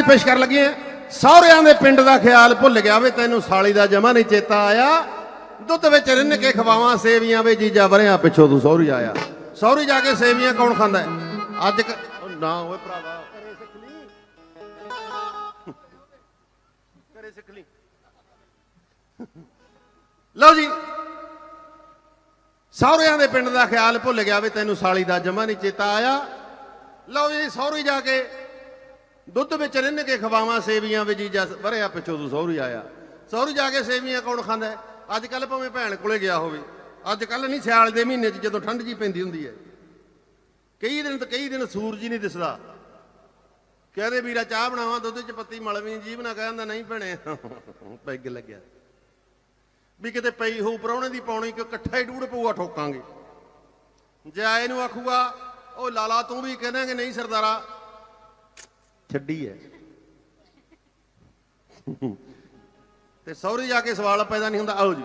ਗੀਤ ਪੇਸ਼ ਕਰਨ ਲੱਗੇ ਆ। ਸਹੁਰਿਆਂ ਦੇ ਪਿੰਡ ਦਾ ਖਿਆਲ ਭੁੱਲ ਗਿਆ ਵੇ, ਤੈਨੂੰ ਸਾਲੀ ਦਾ ਜਮਾ ਨਹੀਂ ਚੇਤਾ ਆਇਆ। ਦੁੱਧ ਵਿੱਚ ਰਿੰਨ ਕੇ ਖਵਾਵਾਂ, ਸੇਵੀਆਂ ਵੇ, ਜੀਜਾ ਵਰਿਆਂ ਪਿੱਛੋਂ ਤੂੰ ਸਹੁਰੀ ਆਇਆ। ਸਹੁਰੀ ਜਾ ਕੇ ਸੇਵੀਆਂ ਕੌਣ ਖਾਂਦਾ ਅੱਜ ਨਾ ਓਏ ਭਰਾਵਾ। ਘਰੇ ਸਿੱਖ ਲਈ। ਘਰੇ ਸਿੱਖ ਲਈ। ਲਓ ਜੀ। ਸਹੁਰਿਆਂ ਦੇ ਪਿੰਡ ਦਾ ਖਿਆਲ ਭੁੱਲ ਗਿਆ ਵੇ, ਤੈਨੂੰ ਸਾਲੀ ਦਾ ਜਮਾ ਨਹੀਂ ਚੇਤਾ ਆਇਆ। ਲਓ ਜੀ, ਸਹੁਰੀ ਜਾ ਕੇ ਦੁੱਧ ਵਿੱਚ ਰਿੰਨ ਕੇ ਖਵਾਵਾਂ ਸੇਵੀਆਂ ਵਿੱਚ ਜੀਜਾ ਵਰਿਆ ਪਿੱਛੋਂ ਤੂੰ ਸਹੁਰੀ ਆਇਆ। ਸਹੁਰੀ ਜਾ ਕੇ ਸੇਵੀਆਂ ਕੌਣ ਖਾਂਦਾ ਅੱਜ ਕੱਲ ਭਾਵੇਂ ਭੈਣ ਕੋਲੇ ਗਿਆ ਹੋਵੇ, ਅੱਜ ਕੱਲ ਨਹੀਂ ਸਿਆਲ ਦੇ ਮਹੀਨੇ 'ਚ ਜਦੋਂ ਠੰਡ ਜੀ ਪੈਂਦੀ ਹੁੰਦੀ ਹੈ। ਕਈ ਦਿਨ ਤੇ, ਕਈ ਦਿਨ ਸੂਰਜ ਹੀ ਨਹੀਂ ਦਿਸਦਾ। ਕਹਦੇ ਵੀਰਾ, ਚਾਹ ਬਣਾਵਾਂ, ਦੁੱਧ 'ਚ ਪੱਤੀ ਮਲਵੀਂ, ਜੀਭ ਨਾ ਕਹਿੰਦਾ ਨਹੀਂ ਭੈਣੇ, ਪੈਗ ਲੱਗਿਆ। ਵੀ ਕਿਤੇ ਪਈ ਹੋਊ ਪਰੌਣੇ ਦੀ ਪਾਉਣੀ ਕਿ ਇਕੱਠਾ ਹੀ ਡੂੜ ਪਊਗਾ ਠੋਕਾਂਗੇ। ਜੇ ਆਏ ਨੂੰ ਆਖੂਗਾ, ਉਹ ਲਾਲਾ, ਤੂੰ ਵੀ ਕਹਿੰਦਾ ਕਿ ਨਹੀਂ ਸਰਦਾਰਾ? ਛੱਡੀ ਐ ਤੇ ਸੌਰੀ ਜਾ ਕੇ ਸਵਾਲ ਪੈਦਾ ਨਹੀਂ ਹੁੰਦਾ ਆਓ ਜੀ।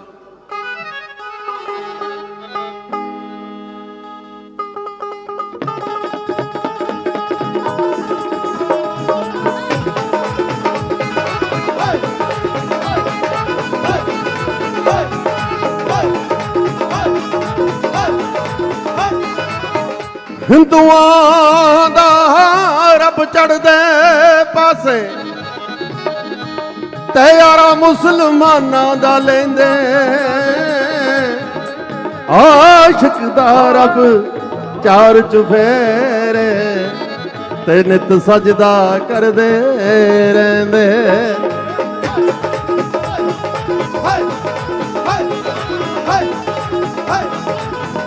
ਹਿੰਦੂਆਂ ਦਾ ਚੜਦੇ ਪਾਸੇ ਤੇ ਯਾਰਾ ਮੁਸਲਮਾਨਾਂ ਦਾ ਲੈਂਦੇ ਆਸ਼ਿਕ ਦਾ ਰੱਬ ਚਾਰ ਚੁਫੇਰੇ ਤੇ ਨਿਤ ਸਜਦਾ ਕਰਦੇ ਰਹਿੰਦੇ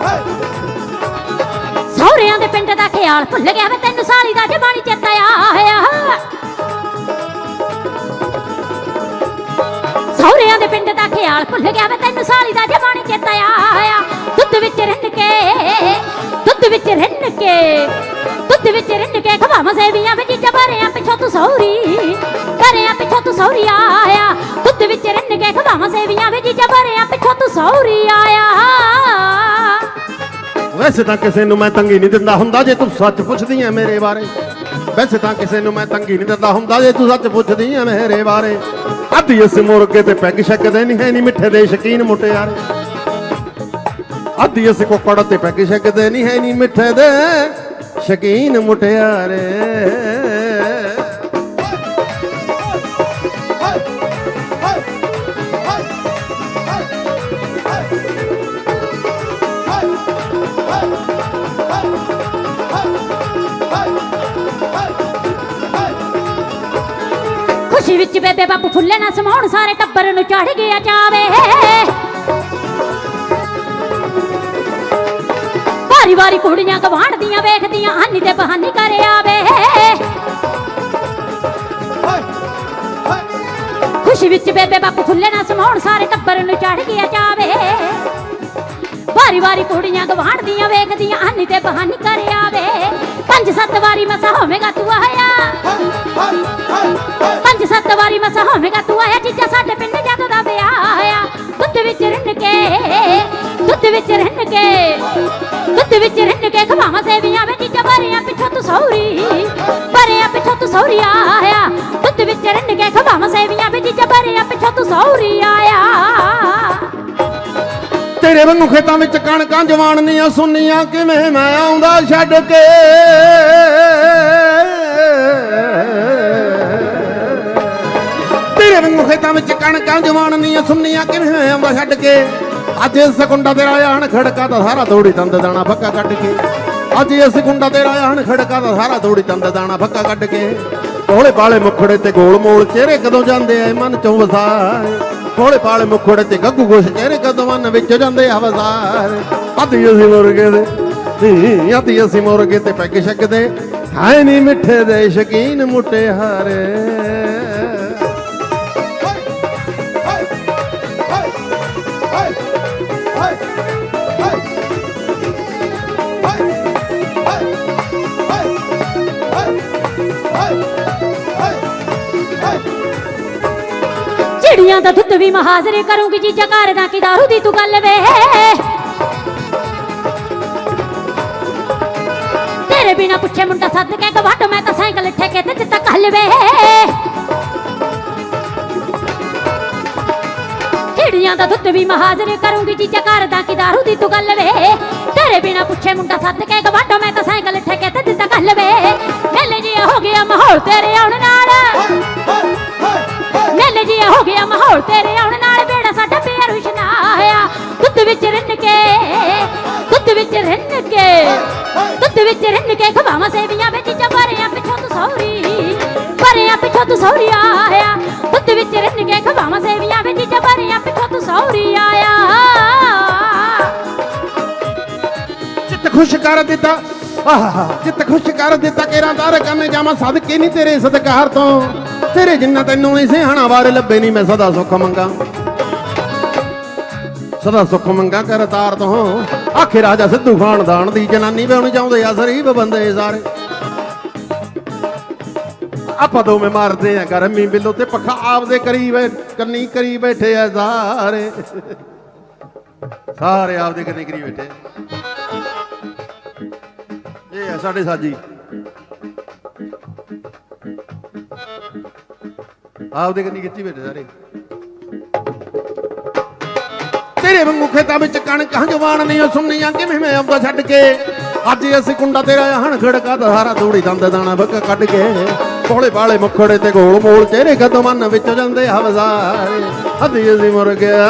ਸਹੁਰਿਆਂ ਦੇ ਪਿੰਡ ਦਾ ਖਿਆਲ ਭੁੱਲ ਗਿਆ ਵੇ, ਤੈਨੂੰ ਸਾਲੀ ਦਾ ਜਬਾਨੀ ਚੇਤਾ ਆਇਆ ਸਹੁਰਿਆਂ ਦੇ ਪਿੰਡ ਦਾ ਖਿਆਲ ਭੁੱਲ ਗਿਆ ਵੇ, ਤੈਨੂੰ ਸਾਲੀ ਦਾ ਜਬਾਨੀ ਚੇਤਾ ਆਇਆ ਦੁੱਧ ਵਿੱਚ ਰਿੰਨ ਕੇ, ਦੁੱਧ ਵਿੱਚ ਰਿੰਨ ਕੇ, ਦੁੱਧ ਵਿੱਚ ਰਿੰਨ ਕੇ ਖਵਾਵਾਂ ਸੇਵੀਆਂ ਵਿੱਚ ਜਬਰਿਆਂ ਪਿੱਛੋਂ ਤੂੰ ਸਹੁਰੀ ਘਰਿਆਂ ਪਿੱਛੋਂ ਤੂੰ ਸਹੁਰੀ ਆਇਆ। ਦੁੱਧ ਵਿੱਚ ਰਿੰਨ ਕੇ ਖਵਾਵਾਂ ਸੇਵੀਆਂ ਵਿੱਚ ਜਬਰਿਆਂ ਪਿੱਛੋਂ ਤੂੰ ਸਹੁਰੀ ਆਇਆ। ਵੈਸੇ ਤਾਂ ਕਿਸੇ ਨੂੰ ਮੈਂ ਤੰਗੀ ਨਹੀਂ ਦਿੰਦਾ ਹੁੰਦਾ ਜੇ ਤੂੰ ਸੱਚ ਪੁੱਛਦੀ ਐ ਮੇਰੇ ਬਾਰੇ। ਵੈਸੇ ਤਾਂ ਕਿਸੇ ਨੂੰ ਮੈਂ ਤੰਗੀ ਨਹੀਂ ਦਿੰਦਾ ਹੁੰਦਾ ਜੇ ਤੂੰ ਸੱਚ ਪੁੱਛਦੀ ਐ ਮੇਰੇ ਬਾਰੇ। ਅੱਧੀ ਇਸ ਮੁਰਗੇ ਤੇ ਪੈਗ ਛਕਦੇ ਨਹੀਂ ਹੈ ਨਹੀਂ ਮਿੱਠੇ ਦੇ ਸ਼ਕੀਨ ਮੁਟਿਆਰੇ ਅੱਧੀ ਇਸ ਕੁੱਕੜ ਤੇ ਪੈਗ ਛਕਦੇ ਨਹੀਂ ਹੈ ਨਹੀਂ ਮਿੱਠੇ ਦੇ ਸ਼ਕੀਨ ਮੁਟਿਆਰੇ ਖੁਸ਼ੀ ਵਿੱਚ ਬੇਬੇ ਬਾਪੂ ਫੁੱਲੇ ਨਾ ਸਮਾਉਣ, ਸਾਰੇ ਟੱਬਰ ਨੂੰ ਚੜ ਗਿਆ ਜਾਵੇ ਵਾਰੀ ਵਾਰੀ ਕੁੜੀਆਂ ਗਵਾਂਢਦੀਆਂ ਵੇਖਦੀਆਂ, ਹਾਨੀ ਤੇ ਬਹਾਨੀ ਕਰ ਆਵੇ। ਖੁਸ਼ੀ ਵਿੱਚ ਬੇਬੇ ਬਾਪੂ ਫੁੱਲੇ ਨਾ ਸਮਾਉਣ, ਸਾਰੇ ਟੱਬਰ ਨੂੰ ਚੜ ਗਿਆ ਚਾਵੇ। ਵਾਰੀ ਵਾਰੀ ਕੁੜੀਆਂ ਗਵਾਂਢਦੀਆਂ ਵੇਖਦੀਆਂ, ਹਾਨੀ ਤੇ ਬਹਾਨੀ ਕਰ ਆਵੇ। ਪੰਜ ਸੱਤ ਵਾਰੀ ਮਸਾ ਹੋਵੇਗਾ ਤੂੰ ਆਇਆ। ਪੰਜ ਸੱਤ ਵਾਰੀ ਮਸਾ ਹੋਵੇਗਾ ਤੂੰ ਆਇਆ। ਜੀਜਾ ਸਾਡੇ ਪਿੰਡ ਜਦੋਂ ਦਾ ਵਿਆਹ ਆਇਆ ਦੁੱਧ ਵਿੱਚ ਰਿੰਨ ਕੇ, ਦੁੱਧ ਵਿੱਚ ਰਿੰਨ ਕੇ, ਦੁੱਧ ਵਿੱਚ ਰਿੰਨ ਕੇ ਖਵਾਵਾਂ ਸੇਵੀਆਂ ਵੇ। ਜੀਜਾ ਬਰਿਆਂ ਪਿੱਛੋਂ ਤੂੰ ਸੌਰੀ ਬਰਿਆਂ ਪਿੱਛੋਂ ਤੂੰ ਸੌਰੀ ਤੇਰੇ ਵਾਂਗੂ ਖੇਤਾਂ ਵਿੱਚ ਕਣਕਾਂ ਜਵਾਨਨੀਆਂ ਸੁੰਨੀਆਂ, ਕਿਵੇਂ ਮੈਂ ਆਉਂਦਾ ਛੱਡ ਕੇ? ਤੇਰੇ ਵਾਂਗੂ ਖੇਤਾਂ ਵਿੱਚ ਕਣਕਾਂ ਜਵਾਨਨੀਆਂ ਸੁੰਨੀਆਂ, ਕਿਵੇਂ ਮੈਂ ਆਉਂਦਾ ਛੱਡ ਕੇ? ਅੱਜ ਇਸ ਗੁੰਡਾ ਤੇਰਾ ਆਣ ਖੜਕਾ ਤਾਂ ਸਾਰਾ ਤੋੜੀ ਤੰਦ ਦਾਣਾ ਫੱਕਾ ਕੱਢ ਕੇ। ਅੱਜ ਇਸ ਗੁੰਡਾ ਤੇਰਾ ਆਣ ਖੜਕਾ ਤਾਂ ਸਾਰਾ ਤੋੜੀ ਤੰਦ ਦਾਣਾ ਫੱਕਾ ਕੱਢ ਕੇ। ਕੋਲੇ ਬਾਲੇ ਮੁਖੜੇ ਤੇ ਗੋਲ ਮੋਲ ਚਿਹਰੇ ਕਦੋਂ ਜਾਂਦੇ ਐ ਮਨ ਚੋਂ ਵਸਾਏ। ਕੋਲੇ ਪਾਲੇ ਮੁਖੜੇ ਤੇ ਗੱਗੂ ਗੋਸ਼ ਚਿਹਰੇ ਕਦੋਂ ਵਿੱਚ ਜਾਂਦੇ ਆ ਵਸਾਏ ਅੱਧੀ ਅਸੀਂ ਮੁਰਗੇ ਦੇ ਨੀ, ਅੱਧੀ ਅਸੀਂ ਮੁਰਗੇ ਤੇ ਪੈਗ ਛਕਦੇ। ਹਾਏ ਨੀ ਮਿੱਠੇ ਦੇ ਸ਼ਕੀਨ ਮੁਟਿਆਰੇ ਚਿੜੀਆਂ ਦਾ ਦੁੱਧ ਵੀ ਮਹਾਜ਼ਰੇ ਕਰੂੰਗੀ ਜੀ ਜਗਾਰ ਦਾ ਕਿ ਦਾਰੂ ਦੀ ਤੂੰ ਗੱਲ ਵੇ। ਤੇਰੇ ਬਿਨਾ ਪੁੱਛੇ ਮੁੰਡਾ ਸੱਦ ਕੇ ਕਵਾਟ ਮੈਂ ਤਾਂ ਸਾਈਕਲ ਠੇਕੇ ਤੇ ਦਿੱਤਾ ਕੱਲ ਵੇ। ਚਿੜੀਆਂ ਦਾ ਦੁੱਧ ਵੀ ਮਹਾਜ਼ਰੇ ਕਰੂੰਗੀ ਜੀ ਜਗਾਰ ਦਾ ਕੀ ਦਾਰੂ ਦੀ ਤੂੰ ਗੱਲ ਵੇ। ਤੇਰੇ ਬਿਨਾ ਪੁੱਛੇ ਮੁੰਡਾ ਸੱਦ ਕੇ ਕਵਾਟ ਮੈਂ ਤਾਂ ਸਾਈਕਲ ਠੇਕੇ ਤੇ ਦਿੱਤਾ ਕੱਲ ਵੇ। ਮੇਲੇ ਜਿਹਾ ਹੋ ਗਿਆ ਮਾਹੌਲ ਤੇਰੇ ਆਉਣ ਨਾਲ। ਹੋ ਗਿਆ ਮਾਹੌਲ ਤੇਰੇ ਆਉਣ ਨਾਲ, ਬੇੜਾ ਸਾਡਾ ਪਿਆਰ ਵਿਸ਼ਨਾਇਆ ਦੁੱਧ ਵਿੱਚ ਰਿੰਨ ਕੇ, ਦੁੱਧ ਵਿੱਚ ਰਿੰਨ ਕੇ, ਦੁੱਧ ਵਿੱਚ ਰਿੰਨ ਕੇ ਖਵਾਵਾਂ ਸੇਵੀਆਂ ਵਿੱਚ ਜਬਰਿਆਂ ਪਿੱਛੋਂ ਤੂੰ ਸੌਰੀ ਪਰਿਆਂ ਪਿੱਛੋਂ ਤੂੰ ਸੌਰੀ ਆਇਆ। ਦੁੱਧ ਵਿੱਚ ਰਿੰਨ ਕੇ ਖਵਾਵਾਂ ਸੇਵੀਆਂ ਵਿੱਚ ਜਬਰਿਆਂ ਪਿੱਛੋਂ ਤੂੰ ਸੌਰੀ ਆਇਆ। ਚਿੱਤ ਖੁਸ਼ ਕਰ ਦਿੱਤਾ, ਆਹਾ ਚਿੱਤ ਖੁਸ਼ ਕਰ ਦਿੱਤਾ, ਕੇਰਾਂ ਦਰ ਕੰਨੇ ਜਾਵਾਂ, ਸਦਕੇ ਨਹੀਂ ਤੇਰੇ ਸਦਕਾਰ ਤੋਂ। ਤੇਰੇ ਜਿੰਨਾ ਤੈਨੂੰ ਨਹੀਂ ਸਿਆਣਾ ਵਾਰ ਲੱਭੇ ਨਹੀਂ ਮੈਂ ਸਦਾ ਸੁੱਖ ਮੰਗਾ। ਸਦਾ ਸੁੱਖ ਮੰਗਾ ਕਰ ਤੋਂ। ਆਖੇ ਰਾਜਾ ਸਿੱਧੂ ਖਾਨਦਾਨ ਦੀ ਜਨਾਨੀ ਵੀ ਚਾਹੁੰਦੇ ਆ ਸ਼ਰੀਫ ਬੰਦੇ ਸਾਰੇ। ਆਪਾਂ ਦੋਵੇਂ ਮਾਰਦੇ ਆ ਗਰਮੀ ਬਿੱਲੋ ਤੇ ਪੱਖਾ ਆਪਦੇ ਕਰੀ ਬੈ, ਕੰਨੀ ਕਰੀ ਬੈਠੇ ਆ ਸਾਰੇ। ਸਾਰੇ ਆਪਦੇ ਕੰਨੀ ਕਰੀ ਬੈਠੇ। ਇਹ ਆ ਸਾਡੇ ਸਾਜੀ। ਆਪਦੇ ਕੰਨੀ ਖਿੱਚੀ ਬੈਠੇ ਸਾਰੇ। ਤੇਰੇ ਵਾਂਗੂ ਖੇਤਾਂ ਵਿੱਚ ਕਣਕ ਜਵਾਨ ਨਹੀਂ ਉਹ ਸੁਣਨੀਆਂ ਕਿਵੇਂ ਮੈਂ ਆਉਂਦਾ ਛੱਡ ਕੇ? ਅੱਜ ਅਸੀਂ ਕੁੰਡਾ ਤੇਰਾ ਹਣ ਖੜਕਾ ਦਾ ਸਾਰਾ ਦੰਦ ਦਾਣਾ ਬੱਕ ਕੱਢ ਕੇ। ਕੋਲੇ ਬਾਲੇ ਮੁਖੜੇ ਤੇ ਗੋਲ ਮੋਲ ਤੇਰੇ ਕਦਮਾਂ ਵਿੱਚ ਜਾਂਦੇ ਹਵਜ਼ਾਰੇ ਅੱਧੀ ਅਸੀਂ ਮੁਰ ਗਿਆ